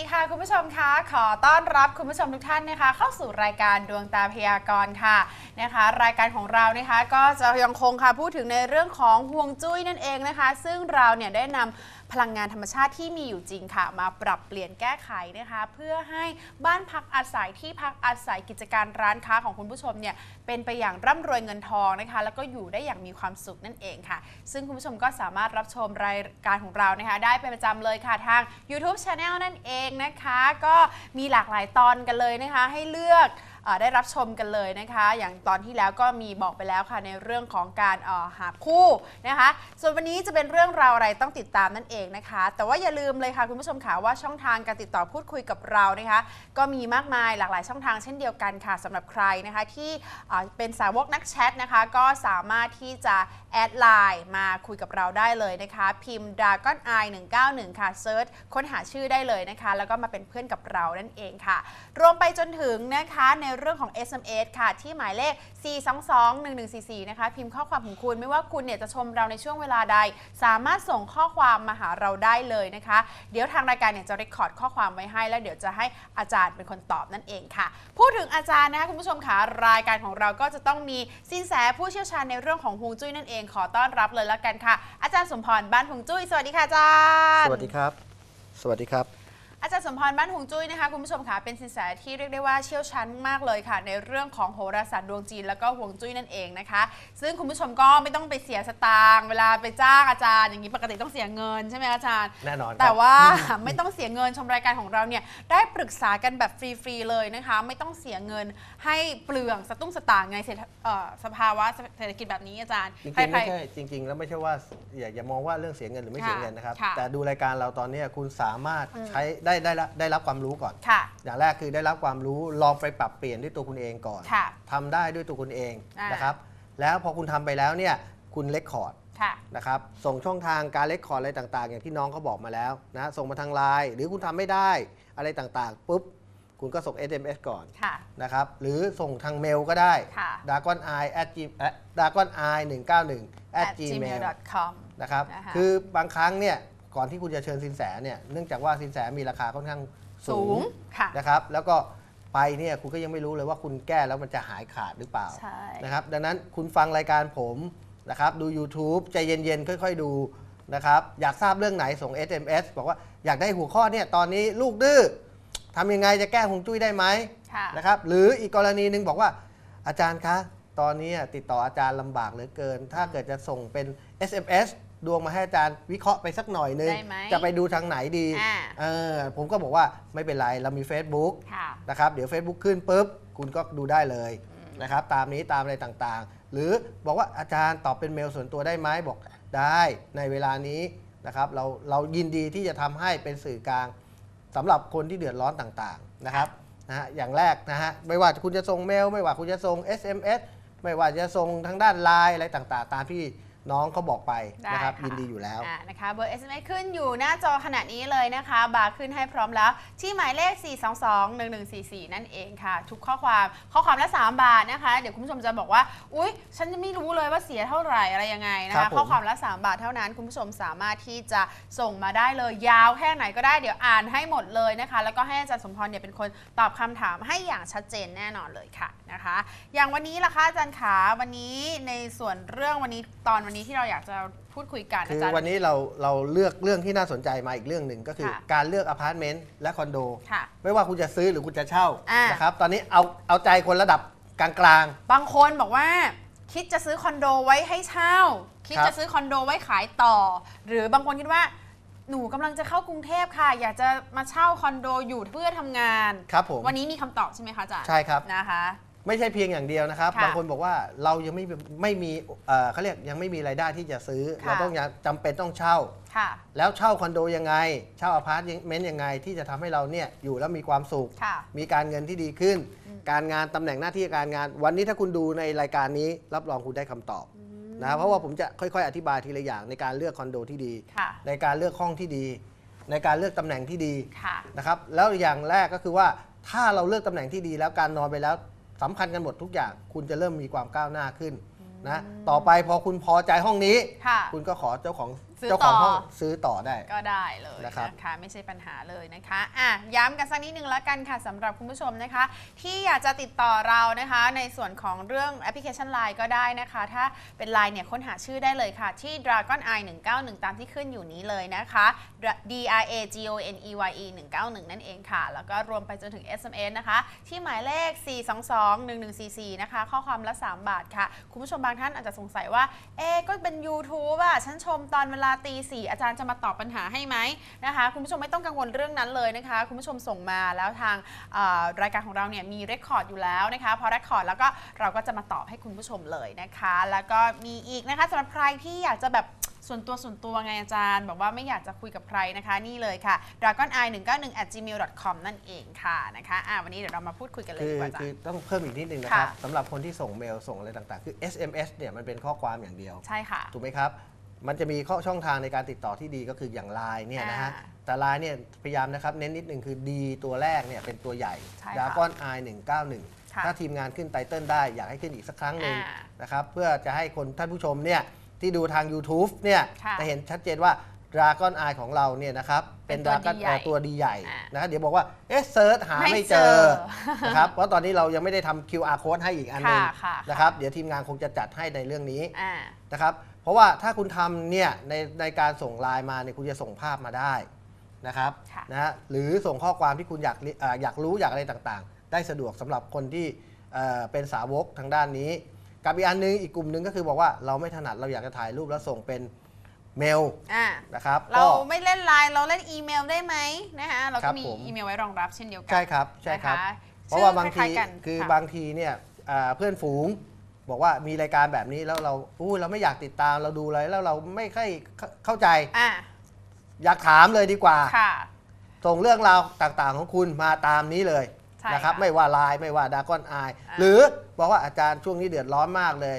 ดีค่ะคุณผู้ชมคะขอต้อนรับคุณผู้ชมทุกท่านนะคะ เข้าสู่รายการดวงตาพยากรณ์ค่ะนะคะ รายการของเรานะคะก็จะยังคงค่ะพูดถึงในเรื่องของห่วงจุ้ยนั่นเองนะคะ ซึ่งเราเนี่ยได้นำ พลังงานธรรมชาติที่มีอยู่จริงค่ะ มาปรับเปลี่ยนแก้ไขนะคะ เพื่อให้บ้านพักอาศัยที่พักอาศัยกิจการร้านค้าของคุณผู้ชมเนี่ยเป็นไปอย่างร่ำรวยเงินทองนะคะ แล้วก็อยู่ได้อย่างมีความสุขนั่นเองค่ะ ซึ่งคุณผู้ชมก็สามารถรับชมรายการของเรานะคะ ได้เป็นประจำเลยค่ะทาง YouTube Channel นั่นเองนะคะ ก็มีหลากหลายตอนกันเลยนะคะ ให้เลือก ได้รับชมกันเลยนะคะ อย่างตอนที่แล้วก็มีบอกไปแล้วค่ะในเรื่องของการหาคู่นะคะ ส่วนวันนี้จะเป็นเรื่องราวอะไรต้องติดตามนั่นเองนะคะ แต่ว่าอย่าลืมเลยค่ะคุณผู้ชมค่ะว่าช่องทางการติดต่อพูดคุยกับเรานะคะ ก็มีมากมายหลากหลายช่องทางเช่นเดียวกันค่ะสำหรับใครนะคะที่เป็นสาวกนักแชทนะคะ ก็สามารถที่จะ แอดไลน์มาคุยกับเราได้เลยนะคะ พิมพ์ dragon i 191 ค่ะเซิร์ชค้นหาชื่อได้เลยนะคะ แล้วก็มาเป็นเพื่อนกับเรานั่นเองค่ะ รวมไปจนถึงนะคะในเรื่องของ SMS ค่ะ ที่หมายเลข 4221144 นะคะ พิมพ์ข้อความของคุณไม่ว่าคุณเนี่ยจะชมเราในช่วงเวลาใด สามารถส่งข้อความมาหาเราได้เลยนะคะ เดี๋ยวทางรายการเนี่ยจะรคคอร์ดข้อความไว้ให้แล้วเดี๋ยวจะให้อาจารย์เป็นคนตอบนั่นเองค่ะ พูดถึงอาจารย์นะคะคุณผู้ชมค่ะรายการของเราก็จะต้องมีสินแสผู้เชี่ยวชาญในเรื่องของฮวงจุ้ยนั่นเองขอต้อนรับเลยแล้วกันค่ะ อาจารย์สมพรบ้านผงจุ้ยสวัสดีค่ะอาจารย์ สวัสดีครับ สวัสดีครับ อาจารย์สมพรบ้านหงจุ้ยนะคะคุณผู้ชมค่ะเป็นสินแสที่เรียกได้ว่าเชี่ยวชาญมากเลยค่ะ ในเรื่องของโหราศาสตร์ดวงจีนแล้วก็ห่วงจุ้ยนั่นเองนะคะ ซึ่งคุณผู้ชมก็ไม่ต้องไปเสียสตางค์เวลาไปจ้างอาจารย์ อย่างนี้ปกติต้องเสียเงินใช่ไหมอาจารย์แน่นอนครับแต่ว่าไม่ต้องเสียเงินชมรายการของเราเนี่ยได้ปรึกษากันแบบฟรีๆเลยนะคะ ไม่ต้องเสียเงินให้เปลืองสตุ้งสตางค์ไงเศรษฐเอ่อสภาวะเศรษฐกิจแบบนี้อาจารย์จริงใครๆๆไม่ใช่จริง ๆ แล้วไม่ใช่ว่าอย่าอย่ามองว่าเรื่องเสียเงินหรือไม่ค่ะเสียเงินนะครับค่ะแต่ดูรายการเราตอนเนี้ยคุณสามารถอืมใช้ได้ได้รับได้รับความรู้ก่อน ค่ะ อย่างแรกคือได้รับความรู้ลองไปปรับเปลี่ยนด้วยตัวคุณเองก่อนค่ะทำได้ด้วยตัวคุณเองอ่าน นะครับ แล้วพอคุณทำไปแล้วเนี่ยคุณเลคคอร์ดค่ะ นะครับ ส่งช่องทางการเลคคอร์ดอะไรต่าง ๆ อย่างที่น้องเขาบอกมาแล้วนะ ส่งมาทางไลน์หรือคุณทำไม่ได้อะไรต่างๆปุ๊บคุณก็ส่ง SMS ก่อนค่ะ นะครับ หรือส่งทางเมลก็ได้ ค่ะ d r a g o n i at g d r a g o n i 191 at gmail gmail.com นะครับ นะคะ คือบางครั้งเนี่ย ก่อนที่คุณจะเชิญสินแสเนี่ยเนื่องจากว่าสินแสมีราคาค่อนข้างสูสูงงค่ะ นะครับ แล้วก็ไปเนี่ยคุณก็ยังไม่รู้เลยว่าคุณแก้แล้วมันจะหายขาดหรือเปล่าใช่ นะครับ ดังนั้นคุณฟังรายการผมนะครับดู YouTube ใจเย็นๆ ค่อย ๆ ดูนะครับ อยากทราบเรื่องไหนส่ง SMS บอกว่าอยากได้หัวข้อเนี่ยตอนนี้ลูกดื้อทำยังไงจะแก้หงจุ้ยได้ไหม ค่ะ นะครับหรืออีกกรณีหนึ่งบอกว่า อาจารย์คะ ตอนนี้ติดต่ออาจารย์ลำบากเหลือเกิน ถ้าเกิดจะส่งเป็น SMS ดวงมาให้อาจารย์วิเคราะห์ไปสักหน่อยนึง ได้ไหมจะไปดูทางไหนดีอ่า เออผมก็บอกว่าไม่เป็นไร เรามี Facebook ค่ะ นะครับ เดี๋ยว Facebook ขึ้นปุ๊บ คุณก็ดูได้เลยนะครับ ตามนี้ตามอะไรต่างๆ หรือบอกว่าอาจารย์ตอบเป็นเมลส่วนตัวได้ไหมบอกได้ในเวลานี้นะครับ เราเรายินดีที่จะทำให้เป็นสื่อกลางสำหรับคนที่เดือดร้อนต่างๆนะครับนะฮะอย่างแรกนะฮะไม่ว่าคุณจะส่งเมล ไม่ว่าคุณจะส่ง SMS ไม่ว่าจะส่งทางด้านไลน์อะไรต่างๆ ตามที่ น้องเขาบอกไปนะครับได้ค่ะยินดีอยู่แล้วอ่านะคะเบอร์ SMS ขึ้นอยู่หน้าจอขณะนี้เลยนะคะ บาร์ขึ้นให้พร้อมแล้ว ที่หมายเลข 422-1144 นั่นเองค่ะ ทุกข้อความข้อความละ 3 บาทนะคะ เดี๋ยวคุณผู้ชมจะบอกว่า อุ๊ย ฉันจะไม่รู้เลยว่าเสียเท่าไหร่อะไรยังไงนะครัคะบผมข้อความละ 3 บาทเท่านั้นคุณผู้ชมสามารถที่จะส่งมาได้เลยยาวแค่ไหนก็ได้เดี๋ยวอ่านให้หมดเลยนะคะ แล้วก็ให้อาจารย์สมพรเนี่ยเป็นคนตอบคำถามให้อย่างชัดเจนแน่นอนเลยค่ะนะคะ อย่างวันนี้ล่ะคะอาจารย์ขาวันนี้ในส่วนเรื่องวันนี้ตอนวันนี้ที่เราอยากจะพูดคุยกันคืออาจารย์ วันนี้เราเราเลือกเรื่องที่น่าสนใจมาอีกเรื่องหนึ่งก็คือ ค่ะ การเลือกอพาร์ตเมนต์และคอนโด ค่ะ ไม่ว่าคุณจะซื้อหรือคุณจะเช่าอ่าน นะครับตอนนี้เอาเอาใจคนระดับกลาง บางคนบอกว่า คิดจะซื้อคอนโดไว้ให้เช่า คิดครับ จะซื้อคอนโดไว้ขายต่อ หรือบางคนคิดว่าหนูกำลังจะเข้ากรุงเทพค่ะ อยากจะมาเช่าคอนโดอยู่เพื่อทำงาน ๆ ครับผม วันนี้มีคำตอบใช่ไหมคะอาจารย์ใช่ครับ นะคะ ไม่ใช่เพียงอย่างเดียวนะครับ ค่ะบางคนบอกว่าเรายังไม่ไม่มีเอ่อเขาเรียกยังไม่มีรายได้ที่จะซื้อ ค่ะ เราต้องยังจำเป็นต้องเช่า ค่ะ แล้วเช่าคอนโดยังไง เช่าอพาร์ตเมนต์ยังไงที่จะทำให้เราเนี่ยอยู่แล้วมีความสุข ค่ะ มีการเงินที่ดีขึ้น การงานตำแหน่งหน้าที่การงาน วันนี้ถ้าคุณดูในรายการนี้รับรองคุณได้คำตอบนะเพราะว่าผมจะค่อยๆ อธิบายทีละอย่างในการเลือกคอนโดที่ดี ค่ะ ในการเลือกห้องที่ดี ในการเลือกตำแหน่งที่ดีค่ะ นะครับแล้วอย่างแรกก็คือว่าถ้าเราเลือกตำแหน่งที่ดีแล้วการนอนไปแล้ว สำคัญกันหมดทุกอย่าง คุณจะเริ่มมีความก้าวหน้าขึ้นนะต่อไปพอคุณพอใจห้องนี้ ค่ะ คุณก็ขอเจ้าของ ซื้อเจ้าของต่อห้องซื้อต่อได้ ก็ได้เลยนะครับนะคะไม่ใช่ปัญหาเลยนะคะอะย้ำกันสักนิดนึงแล้วกันค่ะสำหรับคุณผู้ชมนะคะ ที่อยากจะติดต่อเรานะคะ ในส่วนของเรื่องแอปพลิเคชัน Line ก็ได้นะคะ ถ้าเป็น Line เนี่ยค้นหาชื่อได้เลยค่ะ ที่ Dragon Eye 191 ตามที่ขึ้นอยู่นี้เลยนะคะ D R A G O N E Y E 191 นั่นเองค่ะ แล้วก็รวมไปจนถึง SMS นะคะ ที่หมายเลข 422-1144 นะคะ ข้อความละ 3 บาทค่ะ คุณผู้ชมบางท่านอาจจะสงสัยว่า เอ๊ะก็เป็น YouTube อะฉันชมตอนเวลาตีสี่อาจารย์จะมาตอบปัญหาให้ไหมนะคะ คุณผู้ชมไม่ต้องกังวลเรื่องนั้นเลยนะคะ คุณผู้ชมส่งมาแล้วทางเอ่อรายการของเราเนี่ยมีเรคคอร์ดอยู่แล้วนะคะพอเรคคอร์ดแล้วก็เราก็จะมาตอบให้คุณผู้ชมเลยนะคะ แล้วก็มีอีกนะคะสำหรับใครที่อยากจะแบบส่วนตัวส่วนตัวไงอาจารย์ บอกว่าไม่อยากจะคุยกับใครนะคะ นี่เลยค่ะ dragon i 1 9 1 at gmail com นั่นเองค่ะนะคะอะวันนี้เดี๋ยวเรามาพูดคุยกันเลยคืดีอกว่าอาจารคือย์ต้องเพิ่มอีกนิดนึงนะครับค่ะสำหรับคนที่ส่งเมลส่งอะไรต่างๆ คือ SMS เนี่ยมันเป็นข้อความอย่างเดียว ใช่ค่ะ ถูกไหมครับ มันจะมีข้อช่องทางในการติดต่อที่ดีก็คืออย่างไลน์เนี่ยนะฮะ อ่าแต่ไลน์เนี่ยพยายามนะครับเน้นนิดนึงคือดีตัวแรกเนี่ยเป็นตัวใหญ่ใช่ค่ะดากอนไอค่ะ191ถ้าทีมงานขึ้นไตเติลได้อยากให้ขึ้นอีกสักครั้งหนึ่งอ่านะครับเพื่อจะให้คนท่านผู้ชมเนี่ยที่ดูทาง YouTube เนี่ยค่ะจะเห็นชัดเจนว่า Dragon Eye ของเราเนี่ยนะครับเป็นเป็นตัว Dragon ดีใหญ่เอ่อตัวดีใหญ่อ่านนะครับเดี๋ยวบอกว่าเอ๊ะเซิร์ชหาไม่ไม่เจเจอ อนะครับเพราะตอนนี้เรายังไม่ได้ทำ QR code ให้อีกอันหนึงค่ะค่ะ นะครับเดี๋ยวทีมงานคงจะจัดให้ในเรื่องนี้ อ่า นะครับ เพราะว่าถ้าคุณทำเนี่ยในในการส่งไลน์มาเนี่ยคุณจะส่งภาพมาได้นะครับค่ะนะฮะหรือส่งข้อความที่คุณอยากริเอ่ออยากรู้อยากอะไรต่างๆ ได้สะดวกสำหรับคนที่เอ่อเป็นสาวกทางด้านนี้ กับอีกอันหนึงอีกกลุ่มหนึ่งก็คือบอกว่าเราไม่ถนัดเราอยากจะถ่ายรูปแล้วส่งเป็นเมลอ่านะครับเราก็ ไม่เล่นไลน์เราเล่นอีเมลได้ไหมนะคะเราครัก็บมีผม อีเมลไว้รองรับเช่นเดียวกัใช่ครับใช่ครับ นะคะเพราะว่าบางชื่ทีอล้ยๆกันคือะบางทีเนี่ยอ่าเพื่อนฝูง บอกว่ามีรายการแบบนี้แล้วเราอู้เราไม่อยากติดตามเราดูเลยแล้วเราไม่ค่อยเข้าเข้าใจ อ่าอยากถามเลยดีกว่า ค่ะ ส่งเรื่องราวต่างๆของคุณมาตามนี้เลยใช่นะครับ ค่ะไม่ว่าไลน์ไม่ว่าดากอนไออ่า หรือบอกว่าอาจารย์ช่วงนี้เดือดร้อนมากเลย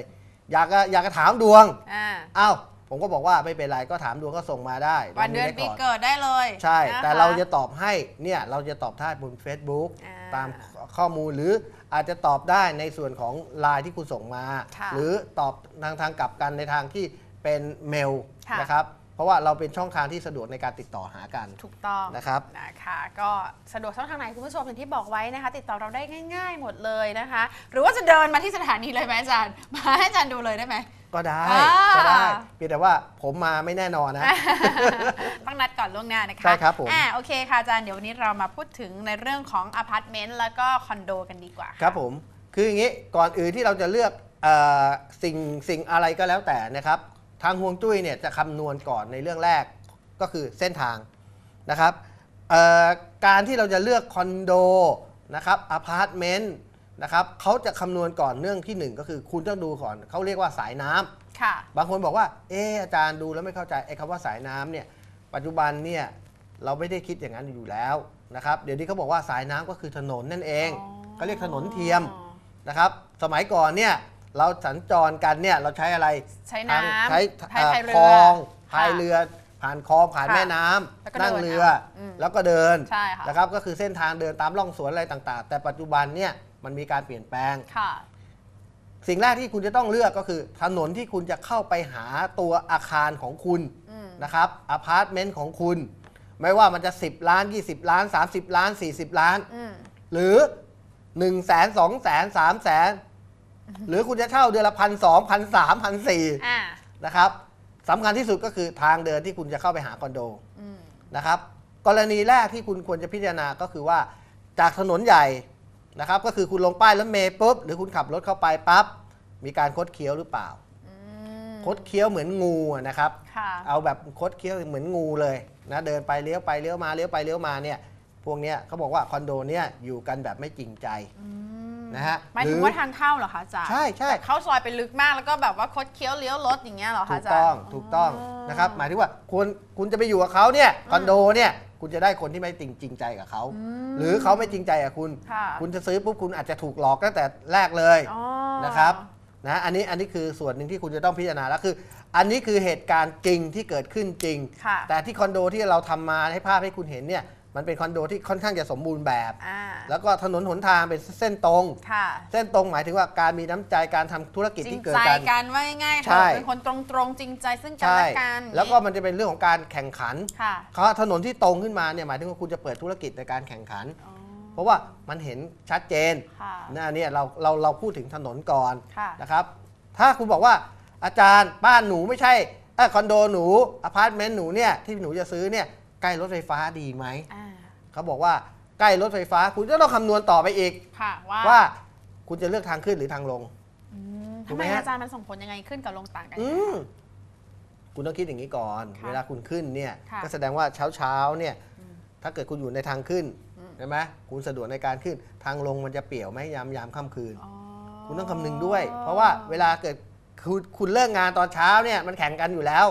อยากจะอยากจะถามดวง อ่าอ้าวผมก็บอกว่าไม่เป็นไรก็ถามดวงก็ส่งมาได้วันเดือนรามีปีไคร์เกิดได้เลยใช่นะคะแต่เราจะตอบให้เนี่ยเราจะตอบได้บน Facebook อ่า ตามข้อมูลหรืออาจจะตอบได้ในส่วนของไลน์ที่คุณส่งมา ค่ะ หรือตอบทางทางกลับกันในทางที่เป็นเมลค่ะ นะครับเพ ราะว่าเราเป็นช่องทางที่สะดวกในการติดต่อหากัน ถูกต้องนะครับนะคะก็สะดวกช่องทางไหนคุณผู้ชมอย่างที่บอกไว้นะคะ ติดต่อเราได้ง่าย ๆ หมดเลยนะคะ หรือว่าจะเดินมาที่สถานีเลยไหมอาจารย์ มาให้อาจารย์ดูเลยได้ไหมก็ได้อ่าก็ได้เพียงแต่ว่าผมมาไม่แน่นอนนะต้องนัดก่อนล่วงหน้านะคะใช่ครับผมอ่าโอเคค่ะอาจารย์เดี๋ยววันนี้เรามาพูดถึงในเรื่องของอพาร์ตเมนต์แล้วก็คอนโดกันดีกว่าะครับผมคืออย่างนี้ก่อนอื่นที่เราจะเลือกเออสิ่งสิ่งอะไรก็แล้วแต่นะครับ ทางฮวงจุ้ยเนี่ยจะคำนวณก่อนในเรื่องแรกก็คือเส้นทางนะครับเอ่อการที่เราจะเลือกคอนโดนะครับอพาร์ตเมนต์นะครับเขาจะคำนวณก่อนเรื่องที่หนึ่งก็คือคุณต้องดูก่อนเขาเรียกว่าสายน้ำค่ะบางคนบอกว่าเอออาจารย์ดูแล้วไม่เข้าใจไอ้คำว่าสายน้ำเนี่ยปัจจุบันเนี่ยเราไม่ได้คิดอย่างนั้นอยู่แล้วนะครับเดี๋ยวนี้เขาบอกว่าสายน้ำก็คือถนนนั่นเองอ๋อเขาเรียกถนนเทียมนะครับสมัยก่อนเนี่ย เราสัญจรกันเนี่ยเราใช้อะไรใช้ทางน้ำใช้พายเอ่อพายเรือคลองพายค่ะเรือผ่านคลองผ่านค่ะแม่น้ำแล้วก็นั่งเดินเรือเอาอืมแล้วก็เดินใช่ค่ะนะครับก็คือเส้นทางเดินตามร่องสวนอะไรต่างๆ แต่ปัจจุบันเนี่ยมันมีการเปลี่ยนแปลงค่ะสิ่งแรกที่คุณจะต้องเลือกก็คือ ถนนที่คุณจะเข้าไปหาตัวอาคารของคุณอืมนะครับอพาร์ตเมนต์ของคุณ ไม่ว่ามันจะ 10 ล้าน 20 ล้าน 30 ล้าน 40 ล้านอืมหรือ1นึ่งแสนสองแสนสามแสน หรือคุณจะเช่าเดือนละพันสองพันสามพันสี่อ่านะครับสำคัญที่สุดก็คือทางเดินที่คุณจะเข้าไปหาคอนโดอืมนะครับ กรณีแรกที่คุณควรจะพิจารณาก็คือว่าจากถนนใหญ่นะครับ ก็คือคุณลงป้ายรถเมย์ปุ๊บหรือคุณขับรถเข้าไปปั๊บมีการคดเคี้ยวหรือเปล่า อืมคดเคี้ยวเหมือนงูอะนะครับ ค่ะ เอาแบบคดเคี้ยวเหมือนงูเลยนะเดินไปเลี้ยวไปเลี้ยวมาเลี้ยวไปเลี้ยวมาเนี่ยพวกเนี้ยเขาบอกว่าคอนโดเนี่ยอยู่กันแบบไม่จริงใจ อืม นะฮะหมายถึงหรือว่าทางเข้าเหรอคะอาจารย์ใช่ใช่แบบเข้าซอยไปลึกมากแล้วก็แบบว่าคดเคี้ยวเลี้ยวรถอย่างเงี้ยเหรอคะถูอากจารย์ ต้องถูกต้องนะครับหมายถึงว่าคุณคุณจะไปอยู่กับเขาเนี่ยคอนโดเนี่ยคุณจะได้คนที่ไม่จริงจริงใจกับเขามหรือเขาไม่จริงใจกับคุณ ค่ะคุณจะซื้อปุ๊บคุณอาจจะถูกหลอกตั้งแต่แรกเลยอ๋อ นะครับนะอันนี้อันนี้คือส่วนหนึ่งที่คุณจะต้องพิจารณาแล้วคือ อันนี้คือเหตุการณ์จริงที่เกิดขึ้นจริง ค่ะ แต่ที่คอนโดที่เราทำมาให้ภาพให้คุณเห็นเนี่ย มันเป็นคอนโดที่ค่อนข้างจะสมบูรณ์แบบ อ่าแล้วก็ถนนหนทางเป็นเส้นตรง ค่ะเส้นตรงหมายถึงว่าการมีน้ำใจการทำธุรกิจจริงที่เกิดใจกัน กันว่าง่ายๆใช่ค่ะเป็นคนตรงๆ จริงใจซึ่งกันใช่ และกันแล้วก็มันจะเป็นเรื่องของการแข่งขันค่ะเขาถนนที่ตรงขึ้นมาเนี่ยหมายถึงว่าคุณจะเปิดธุรกิจในการแข่งขัน อ๋อเพราะว่ามันเห็นชัดเจนค่ะ นะอันเนี่ยเราเราเราพูดถึงถนนก่อนค่ะ นะครับ ถ้าคุณบอกว่าอาจารย์บ้านหนูไม่ใช่เอ้ยคอนโดหนูอพาร์ตเมนต์หนูเนี่ยที่หนูจะซื้อเนี่ย ใกล้รถไฟฟ้าดีไหมอ่าเขาบอกว่าใกล้รถไฟฟ้า คุณก็ต้องคำนวณต่อไปอีก ค่ะว่าว่าคุณจะเลือกทางขึ้นหรือทางลง อืมถูทำกไมไหมฮะ อาจารย์มันส่งผลยังไงขึ้นกับลงต่างกัน อืยังไงมคุณต้องคิดอย่างนี้ก่อน ค่ะเวลาคุณขึ้นเนี่ยค่ะก็แสดงว่าเช้าเช้าๆเนี่ยอืมถ้าเกิดคุณอยู่ในทางขึ้นอืม ใช่ไหมคุณสะดวกในการขึ้นทางลงมันจะเปี่ยวไหมยามยามค่ำคืน อ๋อคุณต้องคำนึงด้วย เพราะว่าเวลาเกิดคุณคุณเลิกงานตอนเช้าเนี่ยมันแข่งกันอยู่แล้ว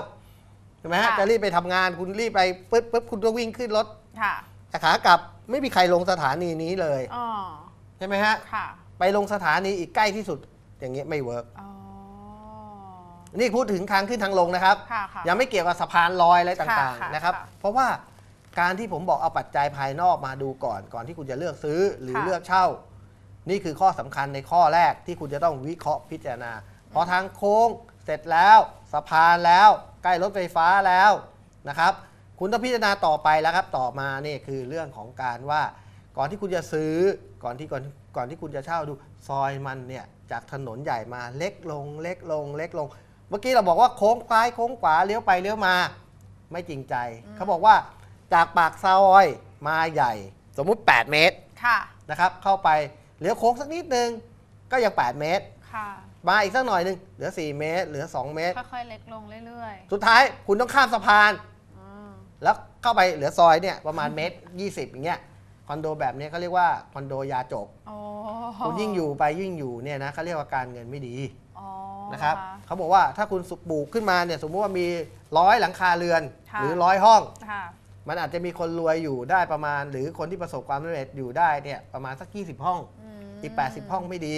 ใช่ไหมฮะจะรีบไปทำงานคุณรีบไปปุ๊บปุ๊บคุณต้องวิ่งขึ้นรถค่ะแต่ขากลับไม่มีใครลงสถานีนี้เลยอ๋อใช่ไหมฮะค่ะไปลงสถานีอีกใกล้ที่สุดอย่างเงี้ยไม่เวิร์กอ๋อนี่พูดถึงทางขึ้นทางลงนะครับ ค่ะค่ะ ยังไม่เกี่ยวกับสะพานลอยอะไรต่างค่ะๆนะครับ ค่ะเพราะว่าการที่ผมบอกเอาปัจจัยภายนอกมาดูก่อน ก่อนที่คุณจะเลือกซื้อหรือค่ะ เลือกเช่า นี่คือข้อสำคัญในข้อแรกที่คุณจะต้องวิเคราะห์พิจารณาพอทางโค้งเสร็จแล้วสะพานแล้ว ใกล้รถไฟฟ้าแล้วนะครับ คุณต้องพิจารณาต่อไปแล้วครับ ต่อมานี่คือเรื่องของการว่าก่อนที่คุณจะซื้อก่อนที่ก่อนก่อนที่คุณจะเช่าดูซอยมันเนี่ยจากถนนใหญ่มาเล็กลง เล็กลง เล็กลง เมื่อกี้เราบอกว่าโค้งซ้ายโค้งขวาเลี้ยวไปเลี้ยวมา ไม่จริงใจ เขาบอกว่าจากปากซอยมาใหญ่ สมมุติ 8 เมตรค่ะนะครับ เข้าไปเลี้ยวโค้งสักนิดนึงก็ยัง 8 เมตรค่ะ มาอีกสักหน่อยหนึงเหลือ 4 เมตร เหลือ 2 เมตร ค่อยๆ เล็กลงเรื่อยสุดท้ายคุณต้องข้ามสะพาน ๆอืมแล้วเข้าไปเหลือซอยเนี่ยประมาณเมตร 20 อย่างเงี้ยคอนโดแบบนี้เขาเรียกว่าคอนโดยาจกโอ้คุณยิ่งอยู่ไปยิ่งอยู่เนี่ยนะเขาเรียกว่าการเงินไม่ดีอ๋อนะครับค่ะเขาบอกว่าถ้าคุณสุปลูกขึ้นมาเนี่ยสมมติว่ามีร้อยหลังคาเรือนค่ะหรือร้อยห้อง ค่ะ มันอาจจะมีคนรวยอยู่ได้ประมาณ หรือคนที่ประสบความสำเร็จอยู่ได้เนี่ยประมาณสัก 20 ห้องมอีก 80 ห้องไม่ดี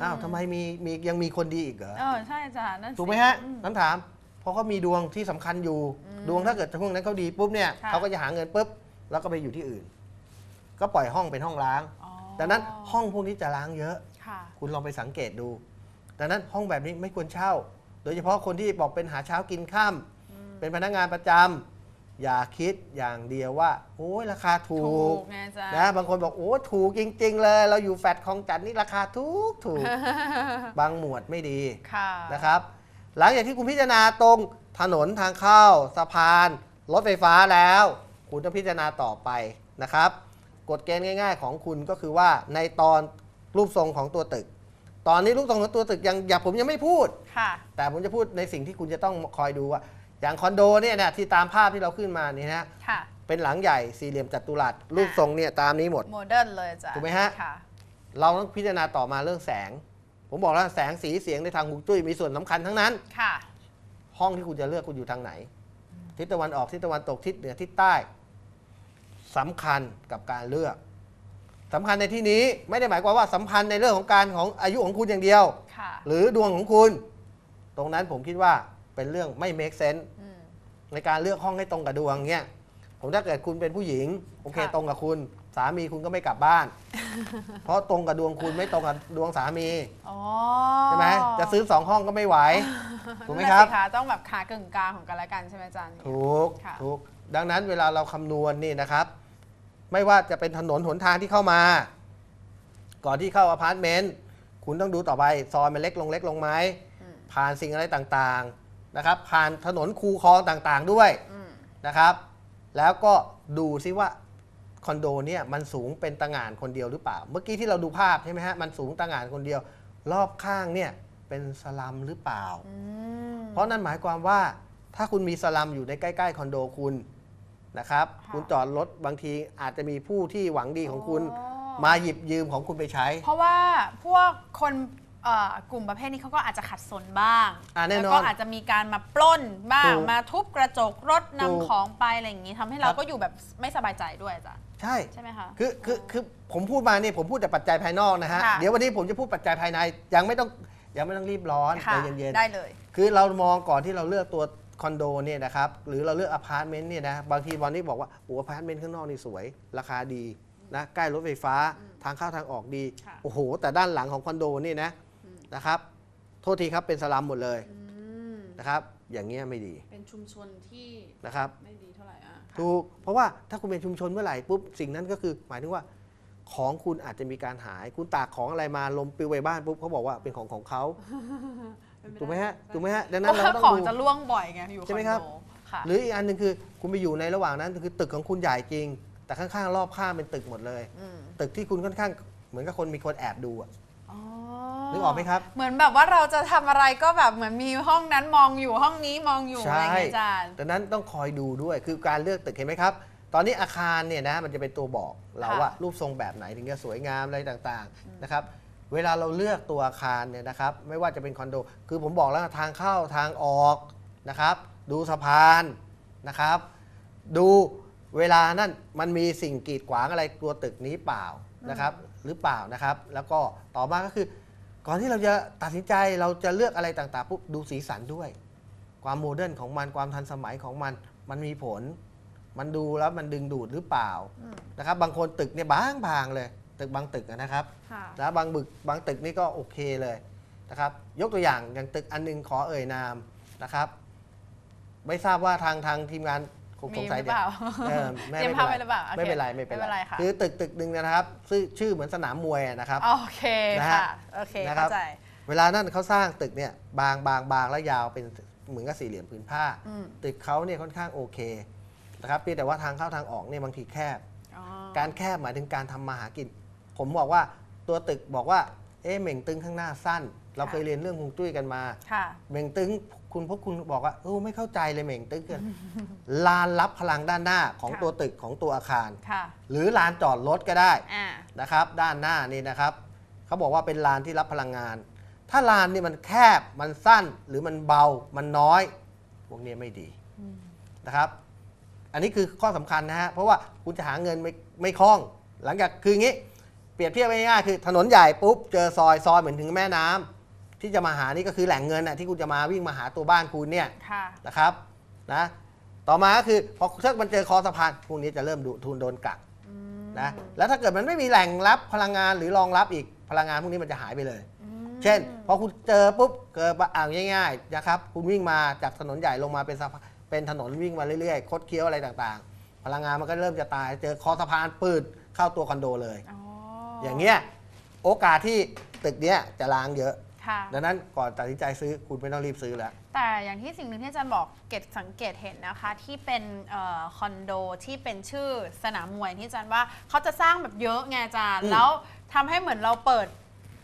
อืมอ้าวทำไมมีมียังมีคนดีอีกเหรอเออใช่อาจารย์นั่นสิถูกไหมฮะอืมน้ำถามเพราะเขามีดวงที่สำคัญอยู่ อืมดวงถ้าเกิดช่วงนั้นเขาดีปุ๊บเนี่ยค่ะ เขาก็จะหาเงินปุ๊บแล้วก็ไปอยู่ที่อื่น ก็ปล่อยห้องเป็นห้องล้าง อ๋อดังนั้นห้องพวกนี้จะล้างเยอะ ค่ะ คุณลองไปสังเกตดู ดังนั้นห้องแบบนี้ไม่ควรเช่า โดยเฉพาะคนที่บอกเป็นหาเช้ากินข้ามอืมเป็นพนักงานประจำ อย่าคิดอย่างเดียวว่า โอ้ยราคาถูถูกกไงอาจารย์ นะบางคนบอกโอ้ถูกจริง ๆ เลย เราอยู่แฟดของจันทร์นี่ราคาถูกถูก บางหมวดไม่ดี ค่ะนะครับ หลังจากที่คุณพิจารณาตรงถนนทางเข้าสะพาน รถไฟฟ้าแล้ว คุณต้องพิจารณาต่อไปนะครับ กฎเกณฑ์ง่าย ๆ ของคุณก็คือว่าในตอนรูปทรงของตัวตึก ตอนนี้รูปทรงของตัวตึกยังอย่าผมยังไม่พูด ค่ะ แต่ผมจะพูดในสิ่งที่คุณจะต้องคอยดูว่า อย่างคอนโดเนี่ยนะที่ตามภาพที่เราขึ้นมานี่นะค่ะ เป็นหลังใหญ่สี่เหลี่ยมจัตุรัสรูปทรงเนี่ยตามนี้หมด โมเดิร์นเลยอาจารย์ถูกไหมฮะ ค่ะ เราต้องพิจารณาต่อมาเรื่องแสง ผมบอกแล้วแสงสีเสียงในทางฮวงจุ้ยมีส่วนสำคัญทั้งนั้น ค่ะ ห้องที่คุณจะเลือกคุณอยู่ทางไหน ทิศตะวันออกทิศตะวันตกทิศเหนือทิศใต้สำคัญกับการเลือกสำคัญในที่นี้ไม่ได้หมายความว่าสัมพันธ์ในเรื่องของการของอายุของคุณอย่างเดียว ค่ะ หรือดวงของคุณ ตรงนั้นผมคิดว่า เป็นเรื่องไม่ make sense อืมในการเลือกห้องให้ตรงกับดวงเนี่ยผมถ้าเกิดคุณเป็นผู้หญิง โอเคค่ะตรงกับคุณ สามีคุณก็ไม่กลับบ้าน เพราะตรงกับดวงคุณไม่ตรงกับดวงสามีอ๋อใช่ไหมจะซื้อสองห้องก็ไม่ไหวถูกไหมนั่นครับสิะต้องแบบขากึ่งกลางของกันและกันใช่ไหมอาจารย์ถูกค่ะถูกดังนั้นเวลาเราคำนวณนี่นะครับ ไม่ว่าจะเป็นถนนหนทางที่เข้ามา ก่อนที่เข้าอพาร์ตเมนต์คุณต้องดูต่อไปซอยมันเล็กลงเล็กลงไหมอืมผ่านสิ่งอะไรต่างๆ นะครับ ผ่านถนนคูคลองต่างๆด้วยอืมนะครับ แล้วก็ดูซิว่าคอนโดเนี่ยมันสูงเป็นตะหง่านคนเดียวหรือเปล่า เมื่อกี้ที่เราดูภาพใช่ไหมฮะมันสูงตะหง่านคนเดียว รอบข้างเนี่ยเป็นสลัมหรือเปล่าอืมเพราะนั่นหมายความว่าถ้าคุณมีสลัมอยู่ในใกล้ ๆ คอนโดคุณนะครับค่ะคุณจอดรถบางทีอาจจะมีผู้ที่หวังดีของคุณอ๋อมาหยิบยืมของคุณไปใช้ เพราะว่าพวกคน เอ่อกลุ่มประเภทนี้เขาก็อาจจะขัดสนบ้างอ่าแน่นอนแล้วก็อาจจะมีการมาปล้นบ้างถูกมาทุบกระจกรถนำถูกของไปอะไรอย่างนี้ทำให้เราครับ ก็อยู่แบบไม่สบายใจด้วยอาจารย์ใช่ ใช่ไหมคะ คือคือคือผมพูดมาเนี่ยผมพูดแต่ปัจจัยภายนอกนะฮะ ค่ะ เดี๋ยววันนี้ผมจะพูดปัจจัยภายในยังไม่ต้องยังไม่ต้องรีบร้อนใจค่ะเย็นได้เลยๆคือเรามองก่อนที่เราเลือกตัวคอนโดเนี่ยนะครับหรือเราเลือกอพาร์ตเมนต์เนี่ยนะบางทีวันนี้บอกว่าโอ้อพาร์ตเมนต์ข้างนอกนี่สวย ราคาดีนะใกล้รถไฟฟ้าทางเข้าทางออกดี ค่ะ โอ้โห แต่ด้านหลังของคอนโดนี่นะ นะครับ โทษทีครับเป็นสลัมหมดเลยอืมนะครับ อย่างเงี้ยไม่ดีเป็นชุมชนที่นะครับ ไม่ดีเท่าไหร่อะค่ะถูกเพราะว่าถ้าคุณเป็นชุมชนเมื่อไหร่ปุ๊บสิ่งนั้นก็คือ หมายถึงว่าของคุณอาจจะมีการหาย คุณตากของอะไรมาลมปลิวไปบ้านปุ๊บเขาบอกว่าเป็นของของเขาถูกไหมฮะถูกไหมฮะดังเพนั้นราะเราว่าต้องของดูจะล่วงบ่อยไงอยู่คใช่อนไหมครับ โดค่ะหรืออีกอันหนึ่งคือคุณไปอยู่ในระหว่างนั้นคือตึกของคุณใหญ่จริง แต่ข้างๆ รอบข้างเป็นตึกหมดเลย มตึกที่คุณค่อนข้างเหมือนกับคนมีคนแอบดูอะอ๋อ นึกออกไหมครับ เหมือนแบบว่าเราจะทำอะไรก็แบบเหมือนมีห้องนั้นมองอยู่ห้องนี้มองอยู่อะไรอย่างเงี้ยอาจารย์ดังนั้นต้องคอยดูด้วยคือการเลือกตึกเห็นไหมครับ ตอนนี้อาคารเนี่ยนะมันจะเป็นตัวบอกเราค่ะว่ารูปทรงแบบไหนถึงจะสวยงามอะไรต่างๆนะครับเวลาเราเลือกตัวอาคารเนี่ยนะครับไม่ว่าจะเป็นคอนโด คือผมบอกแล้วทางเข้าทางออกนะครับ ดูสะพานนะครับ ดูเวลานั่นมันมีสิ่งกีดขวางอะไรตัวตึกนี้เปล่านะครับ หรือเปล่านะครับ แล้วก็ต่อมาก็คือ ก่อนที่เราจะตัดสินใจเราจะเลือกอะไรต่างๆปุ๊บดูสีสันด้วย ความโมเดิร์นของมันความทันสมัยของมัน มันมีผล มันดูแล้วมันดึงดูดหรือเปล่าอืมนะครับ บางคนตึกเนี่ยบางบางๆเลย ตึกบางตึกอะนะครับค่ะแล้วบางบึกบางตึกนี่ก็โอเคเลยนะครับ ยกตัวอย่างอย่างตึกอันหนึงขอเอ่ยนามนะครับ ไม่ทราบว่าทางทางทีมงาน คงสมีงหสัยรือเปล่าเออแม่เตรียมไม่ภาพเป็ไว้นหรือเปล่าโอคไม่เป็นไรไม่เป็นไม่เป็นไรไรค่ะ คือตึกตึกหนึ่งนะครับชื่อชื่อเหมือนสนามมวยอะนะครับ โอเคนะฮะค่ะโอเคนะครับเข้าใจ เวลานั้นเขาสร้างตึกเนี่ยบางบางบางและยาวเป็นเหมือนกับสี่เหลี่ยมผืนผ้า อืม ตึกเขาเนี่ยค่อนข้างโอเคนะครับเพียงแต่ว่าทางเข้าทางออกเนี่ยบางทีแคบ อ๋อ การแคบหมายถึงการทำมาหากิน ผมบอกว่าตัวตึกบอกว่า เอ๊ะเหม่งตึงข้างหน้าสั้น เราเคยเรียนเรื่องฮวงจุ้ยกันมา ค่ะ เหม่งตึง คุณพวกคุณบอกว่าเออไม่เข้าใจเลยเหม่งตึงเกินลานรับพลังด้านหน้าของค่ะ ตัวตึกของตัวอาคาร ค่ะหรือลานจอดรถก็ได้อ่านะครับ ด้านหน้านี่นะครับเขาบอกว่าเป็นลานที่รับพลังงาน ถ้าลานนี่มันแคบมันสั้นหรือมันเบามันน้อย พวกนี้ไม่ดีนะครับ อันนี้คือข้อสำคัญนะฮะ เพราะว่าคุณจะหาเงินไม่ไม่คล่อง หลังจากคืออย่างนี้ เปรียบเทียบง่ายๆคือถนนใหญ่ปุ๊บ เจอซอยซอยเหมือนถึงแม่น้ำ ที่จะมาหานี่ก็คือแหล่งเงินน่ะที่คุณจะมาวิ่งมาหาตัวบ้านคุณเนี่ยค่ะ นะครับนะต่อมาก็คือพอถ้ามันเจอคอสะพานพวกนี้จะเริ่มดูทุนโดนกักนะแล้วถ้าเกิดมันไม่มีแหล่งรับพลังงานหรือรองรับอีกพลังงานพวกนี้มันจะหายไปเลยเช่นพอคุณเจอปุ๊บเกิดอ่างง่ายๆนะครับคุณวิ่งมาจากถนนใหญ่ลงมาเป็นสะพานเป็นถนนวิ่งมาเรื่อยๆ คดเคี้ยวอะไรต่างๆ พลังงานมันก็เริ่มจะตายเจอคอสะพานปืดเข้าตัวคอนโดเลย อ๋อออย่างเงี้ยโอกาสที่ตึกเนี้ยจะล้างเยอะ ค่ะ ดังนั้นก่อนตัดสินใจซื้อคุณไม่ต้องรีบซื้อแล้ว แต่อย่างที่สิ่งหนึ่งที่อาจารย์บอกเกตสังเกตเห็นนะคะ ที่เป็นเอ่อคอนโดที่เป็นชื่อสนามมวยที่อาจารย์ว่าเขาจะสร้างแบบเยอะไงอาจารย์อืมแล้วทำให้เหมือนเราเปิด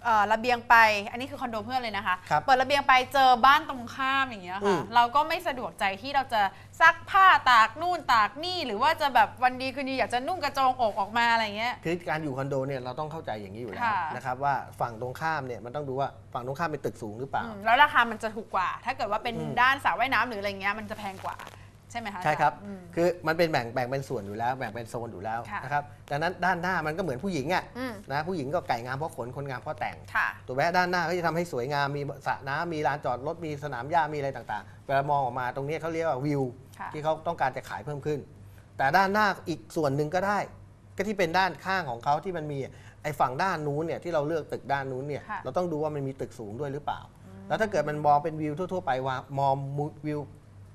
เอ่อระเบียงไป อันนี้คือคอนโดเพื่อนเลยนะคะ ครับเปิดระเบียงไปเจอบ้านตรงข้ามอย่างเงี้ยอืค่ะม เราก็ไม่สะดวกใจที่เราจะซักผ้าตากนู่นตากนี่หรือว่าจะแบบวันดีคืนดีอยากจะนุ่งกระโจงอกออกมาอะไรเงี้ย คือการอยู่คอนโดเนี่ยเราต้องเข้าใจอย่างนี้อยู่แล้วค่ะ นะครับว่าฝั่งตรงข้ามเนี่ยมันต้องดูว่าฝั่งตรงข้ามเป็นตึกสูงหรือเปล่า อืมแล้วราคามันจะถูกกว่า ถ้าเกิดว่าเป็นอืม ด้านสระว่ายน้ำหรืออะไรเงี้ยมันจะแพงกว่าใช่ไหมคะอาจาใช่ครับ อืม คือมันเป็นแบ่งแบ่งเป็นส่วนอยู่แล้วแบ่งเป็นโซนอยู่แล้วค่ะ นะครับดังนั้นด้านหน้ามันก็เหมือนผู้หญิงอะอืมนะผู้หญิงก็ไก่งามเพราะขนคนงามเพราะแต่งค่ะตัวแวะด้านหน้าก็จะทำให้สวยงามมีสระน้ำมีลานจอดรถมีสนามหญ้ามีอะไรต่างๆเวลามองออกมาตรงนี้เขาเรียกว่าวิว ค่ะ ที่เขาต้องการจะขายเพิ่มขึ้น แต่ด้านหน้าอีกส่วนหนึ่งก็ได้ ก็ที่เป็นด้านข้างของเขาที่มันมีไอ้ฝั่งด้านนู้นเนี่ยที่เราเลือกตึกด้านนู้นเนี่ยค่ะ เราต้องดูว่ามันมีตึกสูงด้วยหรือเปล่า แล้วถ้าเกิดมันมองเป็นวิวทั่ว ๆ ไปว่ามองวิว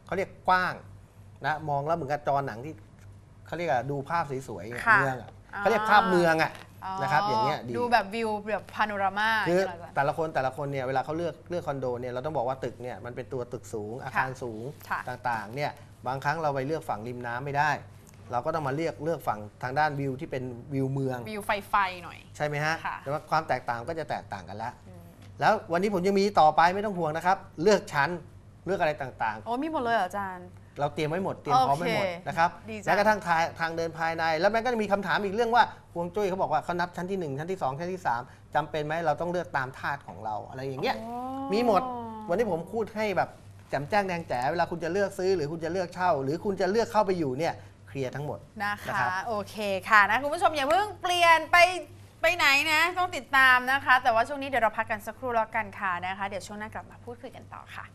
เขาเรียกกว้าง นะมองแล้วเหมือนกับจอหนังที่เขาเรียกอะดูภาพสวยๆไงค่ะเมืองอะอ่า เขาเรียกภาพเมืองอะนะครับอย่างเงี้ยดี ดูแบบวิวแบบพาโนรามาคืออย่างเงี้ยเหรอแต่ละคนแต่ละคนเนี่ยเวลาเขาเลือกเลือกคอนโดเนี่ยเราต้องบอกว่าตึกเนี่ยมันเป็นตัวตึกสูงอาคารสูงค่ะ ต่างๆเนี่ยบางครั้งเราไปเลือกฝั่งริมน้ำไม่ได้ เราก็ต้องมาเลือกเลือกฝั่งทางด้านวิวที่เป็นวิวเมือง วิวไฟไฟหน่อย ใช่ไหมฮะค่ะ แต่ว่าความแตกต่างก็จะแตกต่างกันแล้วแล้ววันนี้ผมยังมีต่อไปไม่ต้องห่วงนะครับ เลือกชั้นเลือกอะไรต่างโอ้มีหมดเลยเหรออาจารย์ๆ เราเตรียมไว้หมดเตรียมพร้อมไว้หมดโอเคนะครับดีจังแม้กระทั่งทางทางเดินภายใน แล้วแม้ก็จะมีคำถามอีกเรื่องว่าฮวงจุ้ยเขาบอกว่าเขานับชั้นที่หนึ่งชั้นที่สองชั้นที่สามจำเป็นไหมเราต้องเลือกตามธาตุของเราอะไรอย่างเงี้ยโอ้มีหมด วันนี้ผมพูดให้แบบแจ่มแจ้งแดงแจ๋เวลาคุณจะเลือกซื้อ หรือคุณจะเลือกเช่า หรือคุณจะเลือกเข้าไปอยู่เนี่ยเคลียร์ทั้งหมด นะนะคคะรับโอเคค่ะนะคุณผู้ชมอย่าเพิ่งเปลี่ยนไปไปไหนนะ ต้องติดตามนะคะ แต่ว่าช่วงนี้เดี๋ยวเราพักกันสักครู่แล้วกันค่ะนะคะ เดี๋ยวช่วงหน้ากลับมาพูดคุยกันต่อค่ะ